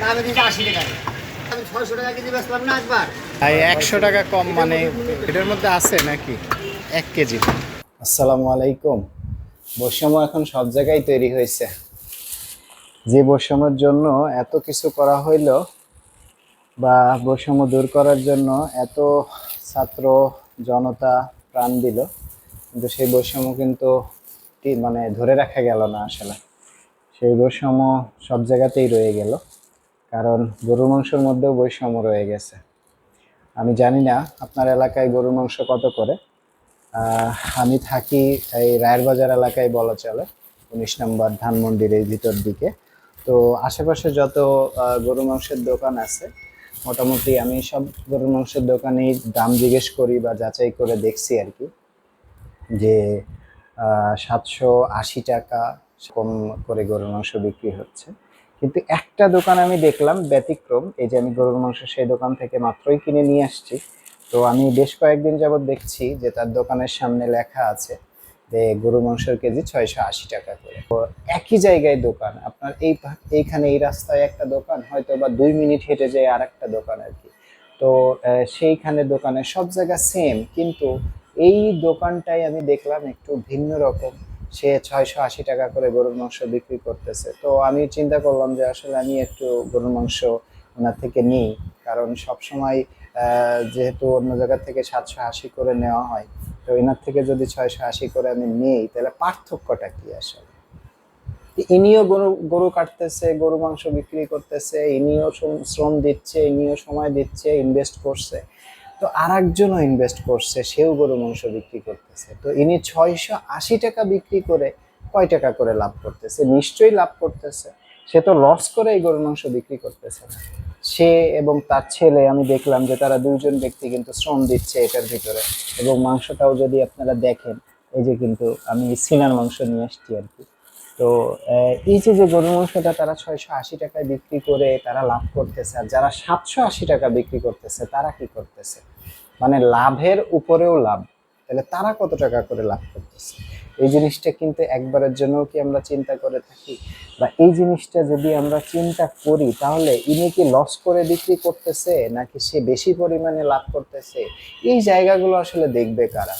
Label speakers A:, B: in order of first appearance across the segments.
A: না আমি আশি টাকা আমি ছয়শো টাকা কেজি বেচলাম না একবার।
B: একশো টাকা কম মানে এটার মধ্যে আছে নাকি? এক কেজি। আসসালামু আলাইকুম। বৈষম্য এখন সব জায়গায় তৈরি হয়েছে। যে বৈষম্যের জন্য এত কিছু করা হইল বা বৈষম্য দূর করার জন্য এত ছাত্র জনতা প্রাণ দিল কিন্তু সেই বৈষম্য কিন্তু মানে ধরে রাখা গেল না আসলে। সেই বৈষম্য সব জায়গাতেই রয়ে গেল। কারণ গরুর মাংসের মধ্যেও বৈষম্য রয়ে গেছে। আমি জানি না আপনার এলাকায় গরুর মাংস কত করে। আমি থাকি এই রায়ের বাজার এলাকায় বলা চলে, উনিশ নম্বর ধানমন্ডির এই ভিতর দিকে। তো আশেপাশে যত গরু মাংসের দোকান আছে, মোটামুটি আমি সব গরুর মাংসের দোকানেই দাম জিজ্ঞেস করি বা যাচাই করে দেখছি আর কি। যে সাতশো আশি টাকা কম করে গরুর মাংস বিক্রি হচ্ছে। কিন্তু একটা দোকান আমি দেখলাম ব্যতিক্রম, এই যে আমি গরুর মাংস সেই দোকান থেকে মাত্রই কিনে নিয়ে আসছি। তো আমি বেশ কয়েকদিন যাবত দেখছি যে তার দোকানের সামনে লেখা আছে যে গরুর মাংসের কেজি ছয়শো আশি টাকা করে। তো একই জায়গায় দোকান, আপনার এই এইখানে এই রাস্তায় একটা দোকান, হয়তো বা দুই মিনিট হেঁটে যায় আর একটা দোকান আর কি। তো সেইখানে দোকানে সব জায়গা সেম কিন্তু এই দোকানটাই আমি দেখলাম একটু ভিন্ন রকম। সে ছয়শো আশি টাকা করে গরুর মাংস বিক্রি করতেছে। তো আমি চিন্তা করলাম যে আসলে আমি একটু গরুর মাংস ওনার থেকে নিই, কারণ সবসময় যেহেতু অন্য জায়গা থেকে সাতশো আশি করে নেওয়া হয়, তো এনার থেকে যদি ছয়শো আশি করে আমি নিই, তাহলে পার্থক্যটা কি আসলে? ইনিও গরু গরু কাটতেছে, গরু মাংস বিক্রি করতেছে, ইনিও শ্রম দিচ্ছে, ইনিও সময় দিচ্ছে ইনভেস্ট করছে। তো আর একজনও ইনভেস্ট করছে, সেও গরু মাংস বিক্রি করতেছে। তো ইনি ছয়শো আশি টাকা বিক্রি করে কয় টাকা করে লাভ করতেছে? নিশ্চয়ই লাভ করতেছে। সে তো লস করে এই গরুর মাংস বিক্রি করতেছে না। সে এবং তার ছেলে, আমি দেখলাম যে তারা দুইজন ব্যক্তি কিন্তু শ্রম দিচ্ছে এটার ভিতরে। এবং মাংসটাও যদি আপনারা দেখেন, এই যে কিন্তু আমি সিনার মাংস নিয়ে আসছি আর কি। তো এই যে যে গরুর মাংসটা তারা ছয়শো আশি টাকায় বিক্রি করে তারা লাভ করতেছে, আর যারা সাতশো আশি টাকা বিক্রি করতেছে, তারা কি করতেছে? মানে লাভের উপরেও লাভ। তাহলে তারা কত টাকা করে লাভ করতেছে? এই জিনিসটা কিন্তু একবারের জন্য কি আমরা চিন্তা করে থাকি? বা এই জিনিসটা যদি আমরা চিন্তা করি, তাহলে ইনি কি লস করে বিক্রি করতেছে, নাকি সে বেশি পরিমাণে লাভ করতেছে? এই জায়গাগুলো আসলে দেখবে কারা?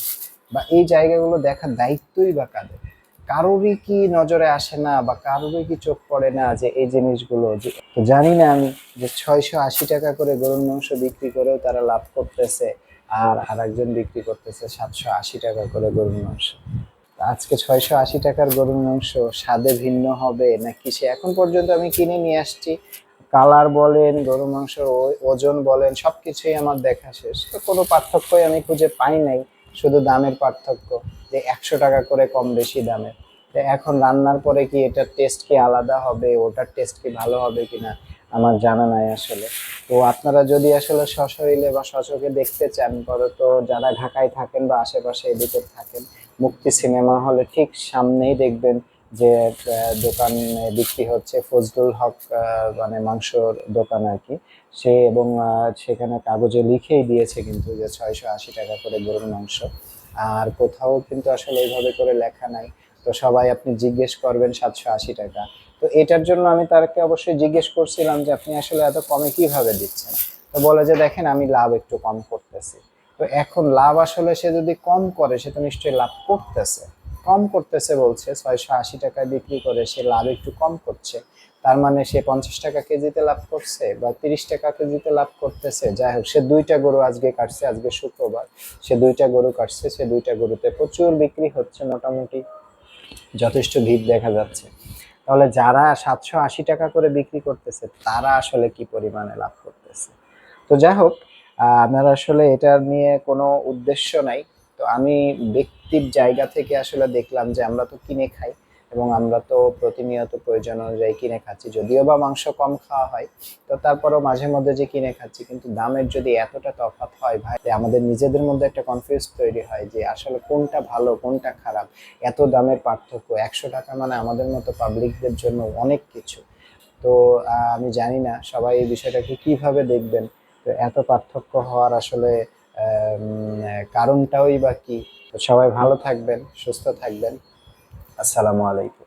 B: বা এই জায়গাগুলো দেখার দায়িত্বই বা কাদের? কারোরই কি নজরে আসে না বা কারোরই কি চোখ পড়ে না যে এই জিনিসগুলো জানি না আমি যে ছয়শো আশি টাকা করে গরুর মাংস বিক্রি করেও তারা লাভ করতেছে আর আরেকজন বিক্রি করতেছে সাতশো আশি টাকা করে গরুর মাংস। আজকে ছয়শো আশি টাকার গরুর মাংস স্বাদে ভিন্ন হবে না সে এখন পর্যন্ত আমি কিনে নিয়ে আসছি? কালার বলেন, গরুর মাংসের ওজন বলেন, সবকিছুই আমার দেখা শেষ। তো কোনো পার্থক্যই আমি খুঁজে পাই নাই। শুধু দামের পার্থক্য যে একশো টাকা করে কম বেশি দামে। তো এখন রান্নার পরে কি এটার টেস্ট কি আলাদা হবে? ওটার টেস্ট কি ভালো হবে কিনা? আমার জানা নাই আসলে। তো আপনারা যদি আসলে সশরীরে বা সচকে দেখতে চান করো তো যারা ঢাকায় থাকেন বা আশেপাশে এদিকে থাকেন, মুক্তি সিনেমা হলে ঠিক সামনেই দেখবেন যে দোকান বিক্রি হচ্ছে ফজলুল হক মানে মাংসর দোকান আর কি। সে এবং সেখানে কাগজে লিখেই দিয়েছে কিন্তু যে ছয়শো আশি টাকা করে গরুর মাংস। আর কোথাও কিন্তু আসলে এইভাবে করে লেখা নাই। তো সবাই আপনি জিজ্ঞেস করবেন সাতশো আশি টাকা। তো এটার জন্য আমি তারকে অবশ্যই জিজ্ঞেস করছিলাম যে, আপনি আসলে এত কমে কীভাবে দিচ্ছেন? তো বলে যে, দেখেন, আমি লাভ একটু কম করতেছি। তো এখন লাভ আসলে সে যদি কম করে, সে তো নিশ্চয়ই লাভ করতেছে। কম করতেছে বলছে, ছয়শো আশি টাকায় বিক্রি করে, সে লাভ একটু কম করছে। তার মানে সে পঞ্চাশ টাকা কেজিতে লাভ করছে বা তিরিশ টাকা কেজিতে লাভ করতেছে। যাই হোক, সে দুইটা গরু আজকে কাটছে, আজকে শুক্রবার। সে দুইটা গরু কাটছে, সে দুইটা গরুতে প্রচুর বিক্রি হচ্ছে মোটামুটি। যথেষ্ট ভিড় দেখা যাচ্ছে। তাহলে যারা সাতশো আশি টাকা করে বিক্রি করতেছে, তারা আসলে কি পরিমাণে লাভ করতেছে? তো যাই হোক আমার আসলে এটা নিয়ে কোনো উদ্দেশ্য নাই। তো আমি ব্যক্তির জায়গা থেকে আসলে দেখলাম যে আমরা তো কিনে খাই এবং আমরা তো প্রতিনিয়ত প্রয়োজন অনুযায়ী কিনে খাচ্ছি। যদিও বা মাংস কম খাওয়া হয়, তো তারপরেও মাঝে মধ্যে যে কিনে খাচ্ছি, কিন্তু দামের যদি এতটা তফাৎ হয় ভাই আমাদের নিজেদের মধ্যে একটা কনফিউজ তৈরি হয় যে আসলে কোনটা ভালো, কোনটা খারাপ, এত দামের পার্থক্য, একশো টাকা মানে আমাদের মতো পাবলিকদের জন্য অনেক কিছু। তো আমি জানি না সবাই এই বিষয়টাকে কীভাবে দেখবেন। তো এত পার্থক্য হওয়ার আসলে কারণটাই বা কি সবাই ভালো থাকবেন সুস্থ থাকবেন। আসসালামু আলাইকুম।